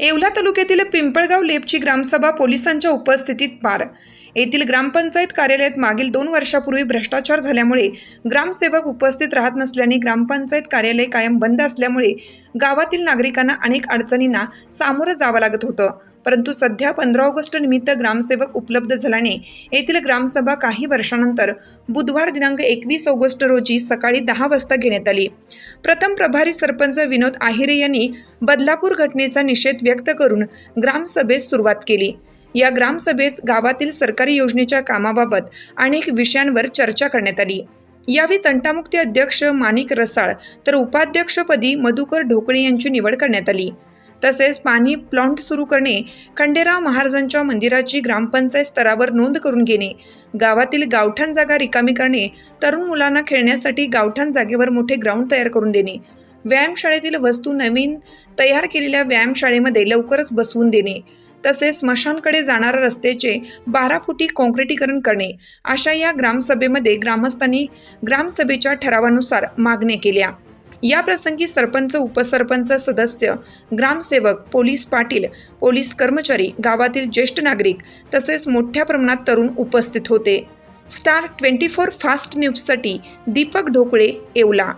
येवला तालुक्यातील पिंपळगाव लेपची ग्रामसभा पोलिसांच्या उपस्थितीत पार येथील ग्रामपंचायत कार्यालयात मागील दोन वर्षापूर्वी भ्रष्टाचार झाल्यामुळे ग्रामसेवक उपस्थित राहत नसल्याने ग्रामपंचायत कार्यालय कायम बंद असल्यामुळे गावातील नागरिकांना अनेक अडचणींना सामोरं जावं लागत होतं. परंतु सध्या पंधरा ऑगस्ट निमित्त ग्रामसेवक उपलब्ध झाल्याने येथील ग्रामसभा काही वर्षानंतर बुधवार दिनांक एकवीस ऑगस्ट रोजी सकाळी दहा वाजता घेण्यात आली. प्रथम प्रभारी सरपंच विनोद आहिरे यांनी बदलापूर घटनेचा निषेध व्यक्त करून ग्रामसभेस सुरुवात केली. या ग्रामसभेत गावातील सरकारी योजनेच्या कामाबाबत अनेक विषयांवर चर्चा करण्यात आली. यावेळी तंटामुक्ती अध्यक्ष माणिक रसाळ तर उपाध्यक्षपदी मधुकर ढोकळे यांची निवड करण्यात आली. तसेच पाणी प्लांट सुरू करणे खंडेराव महाराजांच्या मंदिराची ग्रामपंचायत स्तरावर नोंद करून घेणे गावातील गावठाण जागा रिकामी करणे तरुण मुलांना खेळण्यासाठी गावठाण जागेवर मोठे ग्राउंड तयार करून देणे व्यायामशाळेतील वस्तू नवीन तयार केलेल्या व्यायामशाळेमध्ये लवकरच बसवून देणे तसेच स्मशानकडे जाणाऱ्या रस्त्याचे बारा फुटी काँक्रिटीकरण करणे अशा या ग्रामसभेमध्ये ग्रामस्थांनी ग्रामसभेच्या ठरावानुसार मागण्या केल्या. या प्रसंगी सरपंच उपसरपंच सदस्य ग्रामसेवक पोलीस पाटील पोलीस कर्मचारी गावातील ज्येष्ठ नागरिक तसेच मोठ्या प्रमाणात तरुण उपस्थित होते. स्टार ट्वेंटी फोर फास्ट न्यूजसाठी दीपक ढोकळे येवला.